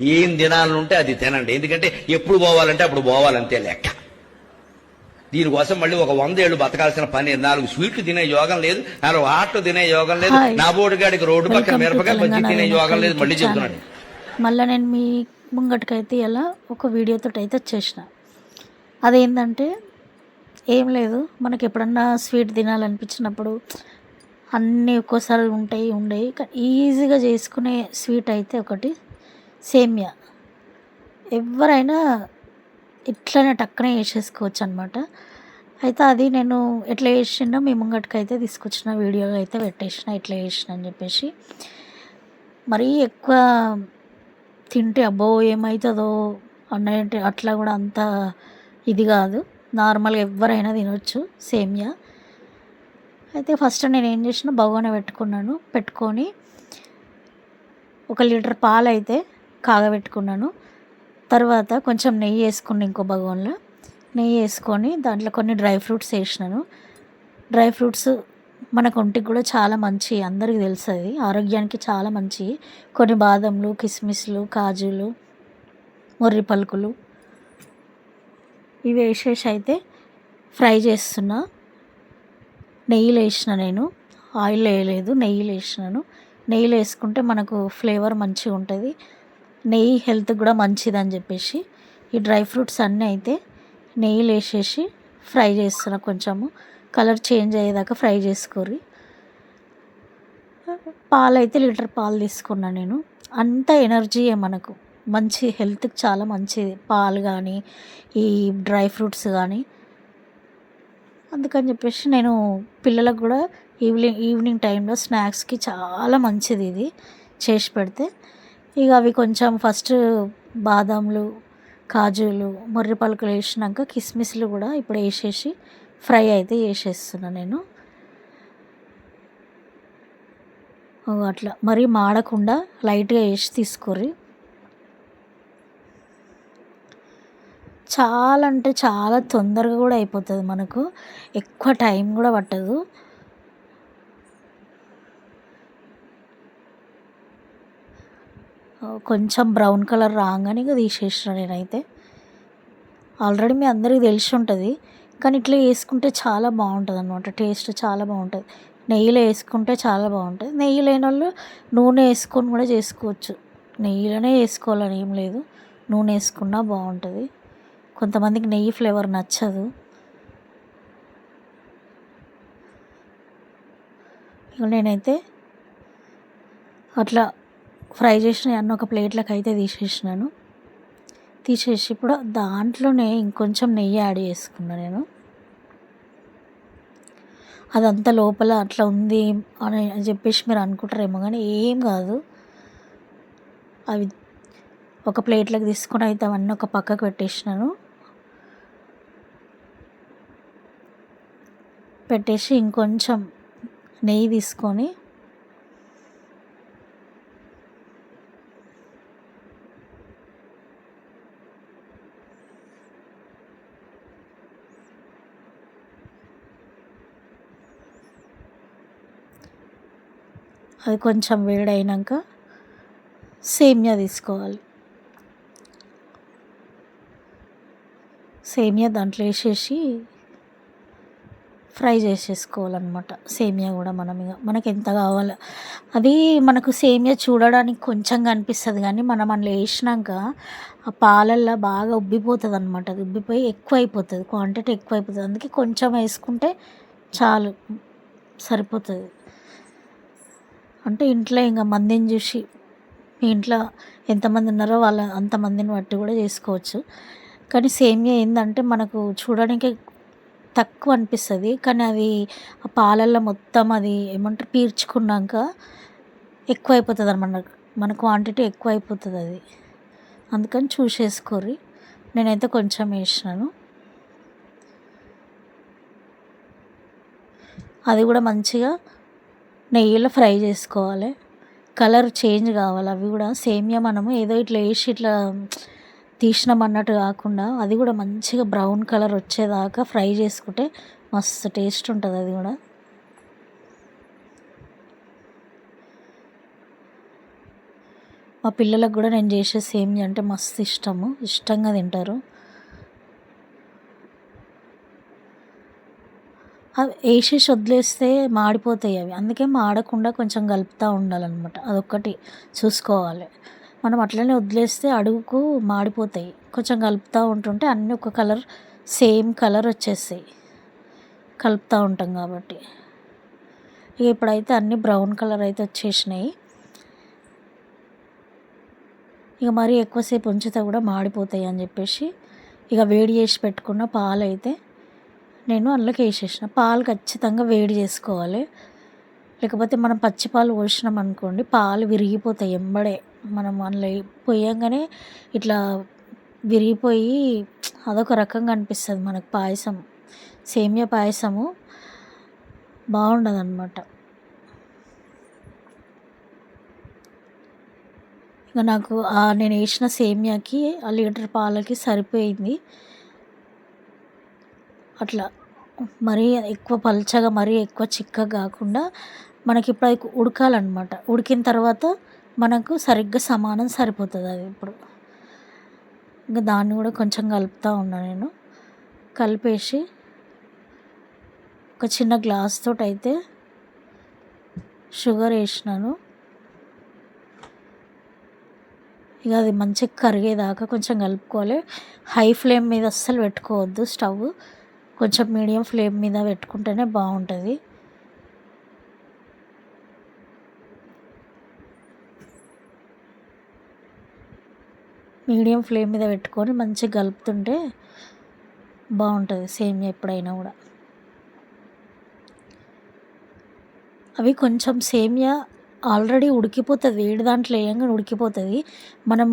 ఏం తినాలనుంటే అది తినండి. ఎందుకంటే ఎప్పుడు పోవాలంటే అప్పుడు పోవాలంతే లెక్క. దీనికోసం మళ్ళీ ఒక వంద ఏళ్ళు బతకాల్సిన పని. నాలుగు స్వీట్లు తినే యోగం లేదు. నాలుగు ఆటలు తినే యోగం లేదు. నా బోడిగాడికి రోడ్డు పక్కన మిరపకాయ బజ్జి తినే యోగం లేదు. మళ్ళీ చెప్తున్నాను. మళ్ళీ నేను మీ ముంగటికైతే ఇలా ఒక వీడియోతో అయితే వచ్చేసిన అదేంటంటే ఏం లేదు. మనకి ఎప్పుడన్నా స్వీట్ తినాలనిపించినప్పుడు అన్నీ ఒక్కోసారి ఉంటాయి కానీ ఈజీగా చేసుకునే స్వీట్ అయితే ఒకటి. సేమియా. ఎవరైనా ఇట్లనే టక్కనే వేసేసుకోవచ్చు అనమాట అయితే అది నేను ఎట్లా వేసినా మీ ముంగటికి అయితే తీసుకొచ్చిన వీడియోలో అయితే పెట్టేసిన ఎట్లా చేసిన అని చెప్పేసి. మరీ ఎక్కువ తింటే అబ్బో ఏమవుతుందో అన్నట్టు అట్లా కూడా అంత ఇది కాదు. నార్మల్గా ఎవరైనా తినొచ్చు సేమియా. అయితే ఫస్ట్ నేను ఏం చేసిన బగోన పెట్టుకున్నాను పెట్టుకొని ఒక లీటర్ పాలు అయితే కాగబెట్టుకున్నాను. తర్వాత కొంచెం నెయ్యి వేసుకుని ఇంకో బగోన్లో. నెయ్యి వేసుకొని దాంట్లో కొన్ని డ్రై ఫ్రూట్స్ వేసినాను. డ్రై ఫ్రూట్స్ మనకు ఒంటికి కూడా చాలా మంచి అందరికీ తెలుస్తుంది ఆరోగ్యానికి చాలా మంచి. కొన్ని బాదంలు కిస్మిస్లు కాజులు మొర్రి పలుకులు ఇవి వేసేసి అయితే ఫ్రై చేస్తున్నా. నెయ్యిలో వేసిన నేను. ఆయిల్ వేయలేదు నెయ్యిలో వేసినాను. నెయ్యిలో వేసుకుంటే మనకు ఫ్లేవర్ మంచిగా ఉంటుంది. నెయ్యి హెల్త్ కూడా మంచిదని చెప్పేసి ఈ డ్రై ఫ్రూట్స్ అన్నీ అయితే నెయ్యిలు వేసేసి ఫ్రై చేస్తున్నా కొంచెము. కలర్ చేంజ్ అయ్యేదాకా ఫ్రై చేసుకోరి పాలు అయితే లీటర్ పాలు తీసుకున్నా నేను. అంత ఎనర్జీయే మనకు. మంచి హెల్త్కి చాలా మంచిది. పాలు కానీ ఈ డ్రై ఫ్రూట్స్ కానీ అందుకని చెప్పేసి నేను పిల్లలకు కూడా ఈవినింగ్ ఈవినింగ్ టైంలో స్నాక్స్కి చాలా మంచిది ఇది. చేసి పెడితే ఇక అవి కొంచెం ఫస్ట్ బాదాంలు కాజులు మొర్రి పలుకులు వేసినాక కిస్మిస్లు కూడా ఇప్పుడు వేసేసి ఫ్రై అయితే వేసేస్తున్నాను నేను. అట్లా. మరీ మాడకుండా లైట్గా వేసి తీసుకోరి చాలా అంటే చాలా తొందరగా కూడా అయిపోతుంది మనకు. ఎక్కువ టైం కూడా పట్టదు. కొంచెం బ్రౌన్ కలర్ రాగానే ఇక తీసేసిన నేనైతే. ఆల్రెడీ మీ అందరికీ తెలిసి ఉంటుంది కానీ ఇట్లా వేసుకుంటే చాలా బాగుంటుంది అనమాట టేస్ట్ చాలా బాగుంటుంది. నెయ్యిలో వేసుకుంటే చాలా బాగుంటుంది. నెయ్యి లేని వాళ్ళు నూనె వేసుకొని కూడా చేసుకోవచ్చు. నెయ్యిలోనే వేసుకోవాలని ఏం లేదు. నూనె వేసుకున్నా బాగుంటుంది. కొంతమందికి నెయ్యి ఫ్లేవర్ నచ్చదు. నేనైతే అట్లా ఫ్రై చేసిన అన్న ఒక ప్లేట్లకు అయితే తీసేసినాను. తీసేసి ఇప్పుడు దాంట్లోనే ఇంకొంచెం నెయ్యి యాడ్ చేసుకున్నా నేను. అదంతా లోపల అట్లా ఉంది అని చెప్పేసి మీరు అనుకుంటారేమో కానీ ఏం కాదు. అవి ఒక ప్లేట్లోకి తీసుకొని అయితే అవన్నీ ఒక పక్కకు పెట్టేసినాను. పెట్టేసి ఇంకొంచెం నెయ్యి తీసుకొని అది కొంచెం వేడైనాక సేమియా తీసుకోవాలి. సేమియా దాంట్లో వేసేసి ఫ్రై చేసేసుకోవాలన్నమాట. సేమియా కూడా మనం ఇక మనకి ఎంత కావాలో. అది మనకు సేమియా చూడడానికి కొంచెం కనిపిస్తుంది కానీ మనం అందులో వేసినాక ఆ పాలల్లో బాగా ఉబ్బిపోతుంది అనమాట అది ఉబ్బిపోయి ఎక్కువ అయిపోతుంది క్వాంటిటీ ఎక్కువ అయిపోతుంది అందుకే కొంచెం వేసుకుంటే చాలు సరిపోతుంది. అంటే ఇంట్లో ఇంకా మందిని చూసి మీ ఇంట్లో ఎంతమంది ఉన్నారో వాళ్ళ అంతమందిని బట్టి కూడా చేసుకోవచ్చు. కానీ సేమియా ఏంటంటే మనకు చూడడానికి తక్కువ అనిపిస్తుంది. కానీ అది ఆ పాలల్లో మొత్తం అది ఏమంటారు పీల్చుకున్నాక ఎక్కువ అయిపోతుంది అనమాట మన క్వాంటిటీ ఎక్కువ అయిపోతుంది అది. అందుకని చూసేసుకోరి నేనైతే కొంచెం వేసినాను. అది కూడా మంచిగా నెయ్యిలో ఫ్రై చేసుకోవాలి. కలర్ చేంజ్ కావాలి. అవి కూడా సేమియా మనము ఏదో ఇట్లా వేసి ఇట్లా తీసినాం అన్నట్టు కాకుండా అది కూడా మంచిగా బ్రౌన్ కలర్ వచ్చేదాకా ఫ్రై చేసుకుంటే మస్తు టేస్ట్ ఉంటుంది అది కూడా. మా పిల్లలకు కూడా నేను చేసే సేమియా అంటే మస్తు ఇష్టము. ఇష్టంగా తింటారు. వేసేసి వదిలేస్తే మాడిపోతాయి అవి. అందుకే మాడకుండా కొంచెం కలుపుతూ ఉండాలన్నమాట. అదొక్కటి చూసుకోవాలి. మనం అట్లనే వదిలేస్తే అడుగుకు మాడిపోతాయి. కొంచెం కలుపుతూ ఉంటుంటే అన్నీ ఒక కలర్ సేమ్ కలర్ వచ్చేస్తాయి. కలుపుతూ ఉంటాం కాబట్టి. ఇక ఇప్పుడైతే అన్నీ బ్రౌన్ కలర్ అయితే వచ్చేసినాయి. ఇక మరీ ఎక్కువసేపు ఉంచితే కూడా మాడిపోతాయి అని చెప్పేసి ఇక వేడి చేసి పెట్టుకున్న పాలు అయితే నేను అందులోకి వేసేసిన. పాలు ఖచ్చితంగా వేడి చేసుకోవాలి. లేకపోతే మనం పచ్చి పాలు పోసినాం అనుకోండి పాలు విరిగిపోతాయి ఎంబడే. మనం అందులో పోయంగానే ఇట్లా విరిగిపోయి అదొక రకంగా అనిపిస్తుంది మనకు పాయసం. సేమియా పాయసము బాగుండదు అనమాట ఇంకా నాకు నేను వేసిన సేమియాకి ఆ లీటర్ పాలకి సరిపోయింది. అట్లా. మరీ ఎక్కువ పల్చగా మరీ ఎక్కువ చిక్కగా కాకుండా మనకి ఇప్పుడు అది ఉడకాలన్నమాట. ఉడికిన తర్వాత మనకు సరిగ్గా సమానం సరిపోతుంది అది ఇప్పుడు. ఇంకా దాన్ని కూడా కొంచెం కలుపుతూ ఉన్నా నేను. కలిపేసి ఒక చిన్న గ్లాస్ తోటి అయితే షుగర్ వేసినాను. ఇక అది మంచిగా కరిగేదాకా కొంచెం కలుపుకోవాలి. హై ఫ్లేమ్ మీద అస్సలు పెట్టుకోవద్దు స్టవ్. కొంచెం మీడియం ఫ్లేమ్ మీద పెట్టుకుంటేనే బాగుంటుంది. మీడియం ఫ్లేమ్ మీద పెట్టుకొని మంచిగా కలుపుతుంటే బాగుంటుంది సేమ్ ఎప్పుడైనా కూడా. అవి కొంచెం సేమియా ఆల్రెడీ ఉడికిపోతుంది వేడి దాంట్లో వేయంగానే ఉడికిపోతుంది. మనం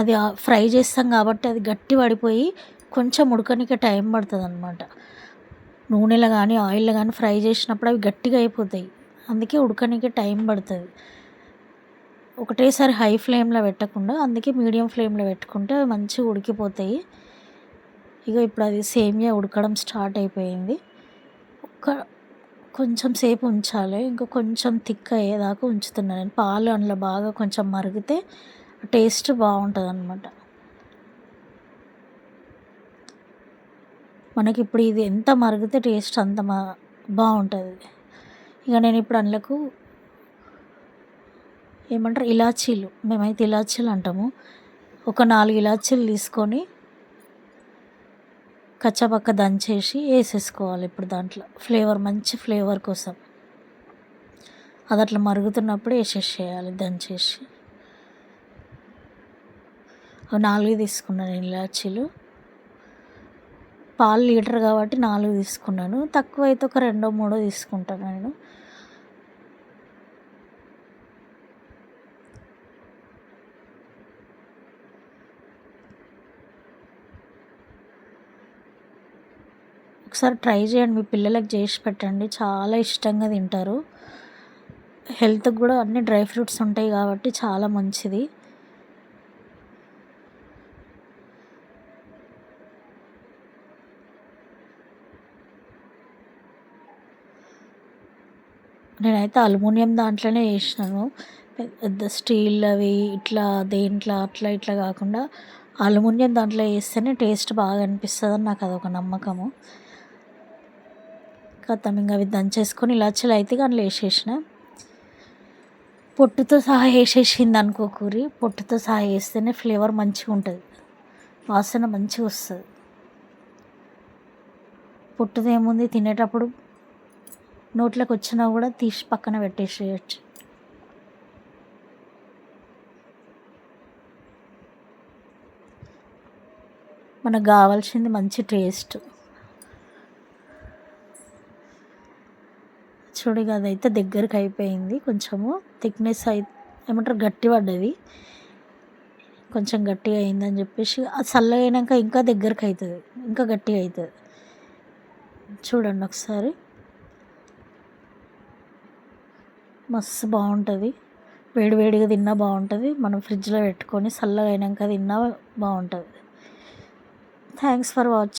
అది ఫ్రై చేస్తాం కాబట్టి అది గట్టి పడిపోయి కొంచెం ఉడకనికి టైం పడుతుంది అనమాట నూనెలో కానీ ఆయిల్లో కానీ ఫ్రై చేసినప్పుడు అవి గట్టిగా అయిపోతాయి. అందుకే ఉడకనికి టైం పడుతుంది. ఒకటేసారి హై ఫ్లేమ్లో పెట్టకుండా అందుకే మీడియం ఫ్లేమ్లో పెట్టుకుంటే అవి మంచిగా ఉడికిపోతాయి. ఇక ఇప్పుడు అది సేమియా ఉడకడం స్టార్ట్ అయిపోయింది. ఒక కొంచెం సేపు ఉంచాలి. ఇంకా కొంచెం థిక్ అయ్యేదాకా ఉంచుతున్నాను నేను. పాలు అందులో బాగా కొంచెం మరిగితే టేస్ట్ బాగుంటుంది అనమాట మనకి ఇప్పుడు ఇది ఎంత మరిగితే టేస్ట్ అంత మా బాగుంటుంది. ఇక నేను ఇప్పుడు అందులోకి ఏమంటారు? ఇలాచీలు. మేమైతే ఇలాచీలు అంటాము. ఒక నాలుగు ఇలాచీలు తీసుకొని కచ్చపక్క దంచేసి వేసేసుకోవాలి ఇప్పుడు దాంట్లో. ఫ్లేవర్ మంచి ఫ్లేవర్ కోసం. అది అట్లా మరుగుతున్నప్పుడు వేసేసేయాలి దంచేసి. నాలుగు తీసుకున్నాను ఇలాచీలు. పాలు లీటర్ కాబట్టి నాలుగు తీసుకున్నాను. తక్కువ అయితే ఒక రెండో మూడో తీసుకుంటాను నేను. ఒకసారి ట్రై చేయండి. మీ పిల్లలకు చేసి పెట్టండి. చాలా ఇష్టంగా తింటారు. హెల్త్కి కూడా అన్ని డ్రై ఫ్రూట్స్ ఉంటాయి కాబట్టి చాలా మంచిది. నేనైతే అల్యూమినియం దాంట్లోనే వేసినాను. పెద్ద స్టీల్ అవి ఇట్లా దేంట్లో అట్లా ఇట్లా కాకుండా అల్యూమినియం దాంట్లో వేస్తేనే టేస్ట్ బాగా అనిపిస్తుంది అని నాకు అదొక నమ్మకము. కథం ఇంకా అవి దంచేసుకొని ఇలాచీలు అయితే దాంట్లో వేసేసిన. పొట్టుతో సహా వేసేసింది అనుకో కూరి పొట్టుతో సహా వేస్తేనే ఫ్లేవర్ మంచిగా ఉంటుంది. వాసన మంచిగా వస్తుంది. పొట్టుది ఏముంది తినేటప్పుడు నోట్లోకి వచ్చినా కూడా తీసి పక్కన పెట్టేసేయచ్చు. మనకు కావాల్సింది మంచి టేస్ట్. చూడు అదైతే దగ్గరికి అయిపోయింది. కొంచెము థిక్నెస్ అయి ఏమంటారు గట్టి పడ్డది కొంచెం గట్టిగా అయిందని చెప్పేసి అది చల్లగా అయినాక ఇంకా దగ్గరికి అవుతుంది ఇంకా గట్టిగా అవుతుంది చూడండి ఒకసారి. మస్తు బాగుంటుంది. వేడివేడిగా తిన్నా బాగుంటుంది. మనం ఫ్రిడ్జ్లో పెట్టుకొని చల్లగా అయినాక తిన్నా బాగుంటుంది. Thanks for watching